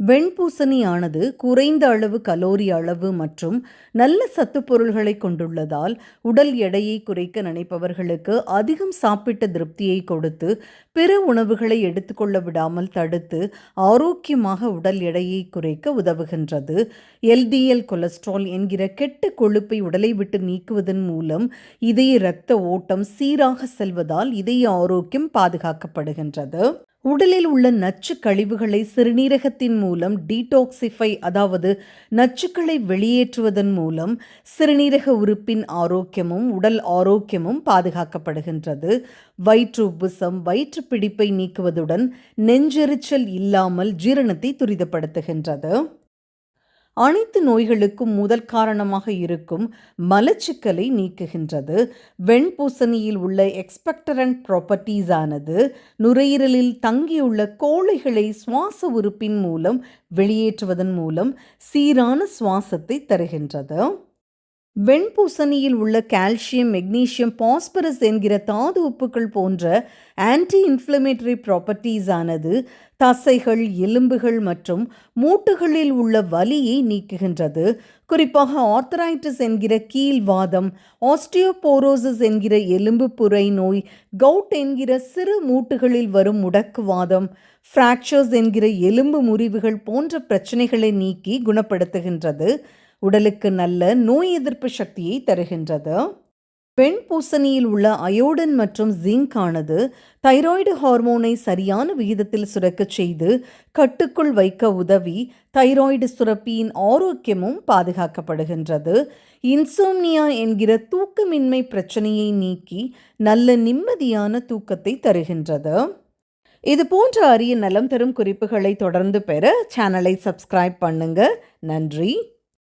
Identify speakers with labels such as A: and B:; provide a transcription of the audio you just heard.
A: வெண்பூசணியானது குறைந்த அளவு கலோரி அளவு மற்றும் நல்ல சத்து பொருள்களை கொண்டுள்ளதால் உடல் எடையை குறைக்க நினைப்பவர்களுக்கு அதிகம் சாப்பிட்ட திருப்தியை கொடுத்து பிற உணவுகளை எடுத்துக்கொள்ள விடாமல் தடுத்து ஆரோக்கியமாக உடல் எடையை குறைக்க உதவுகின்றது. எல்டிஎல் கொலஸ்ட்ரால் என்கிற கெட்ட கொழுப்பை உடலை விட்டு நீக்குவதன் மூலம் இதய இரத்த ஓட்டம் சீராக செல்வதால் இதய ஆரோக்கியம் பாதுகாக்கப்படுகின்றது. உடலில் உள்ள நச்சு கழிவுகளை சிறுநீரகத்தின் மூலம் டீடாக்சிஃபை அதாவது நச்சுக்களை வெளியேற்றுவதன் மூலம் சிறுநீரக உறுப்பின் ஆரோக்கியமும் உடல் ஆரோக்கியமும் பாதுகாக்கப்படுகின்றது. வயிற்று உப்புசம் வயிற்று பிடிப்பை நீக்குவதுடன் நெஞ்செரிச்சல் இல்லாமல் ஜீரணத்தை துரிதப்படுத்துகின்றது. அனைத்து நோய்களுக்கும் முதல் காரணமாக இருக்கும் மலச்சிக்கலை நீக்குகின்றது. வெண்பூசணியில் உள்ள எக்ஸ்பெக்டரண்ட் ப்ராப்பர்ட்டிஸ் ஆனது நுரையீரலில் தங்கியுள்ள கோழைகளை சுவாச உறுப்பின் மூலம் வெளியேற்றுவதன் மூலம் சீரான சுவாசத்தை தருகின்றது. வெண்பூசணியில் உள்ள கால்சியம் மெக்னீசியம் பாஸ்பரஸ் என்கிற தாது உப்புக்கள் போன்ற ஆன்டி இன்ஃப்ளமேட்டரி ப்ராப்பர்ட்டிஸ் ஆனது தசைகள் எலும்புகள் மற்றும் மூட்டுகளில் உள்ள வலியை நீக்குகின்றது. குறிப்பாக ஆர்த்தரைட்டிஸ் என்கிற கீழ்வாதம் ஆஸ்டியோபோரோசிஸ் என்கிற எலும்பு புரை நோய் கவுட் என்கிற சிறு மூட்டுகளில் வரும் முடக்குவாதம் ஃப்ராக்சர்ஸ் என்கிற எலும்பு முறிவுகள் போன்ற பிரச்சனைகளை நீக்கி குணப்படுத்துகின்றது. உடலுக்கு நல்ல நோய் எதிர்ப்பு சக்தியை தருகின்றது. பெண் பூசணியில் உள்ள அயோடன் மற்றும் ஜிங்க் ஆனது தைராய்டு ஹார்மோனை சரியான விகிதத்தில் சுரக்கச் செய்து கட்டுக்குள் வைக்க உதவி தைராய்டு சுரப்பியின் ஆரோக்கியமும் பாதுகாக்கப்படுகின்றது. இன்சோம்னியா என்கிற தூக்கமின்மை பிரச்சனையை நீக்கி நல்ல நிம்மதியான தூக்கத்தை தருகின்றது. இது போன்ற அரிய நலம் தரும் குறிப்புகளை தொடர்ந்து பெற சேனலை சப்ஸ்கிரைப் பண்ணுங்க. நன்றி.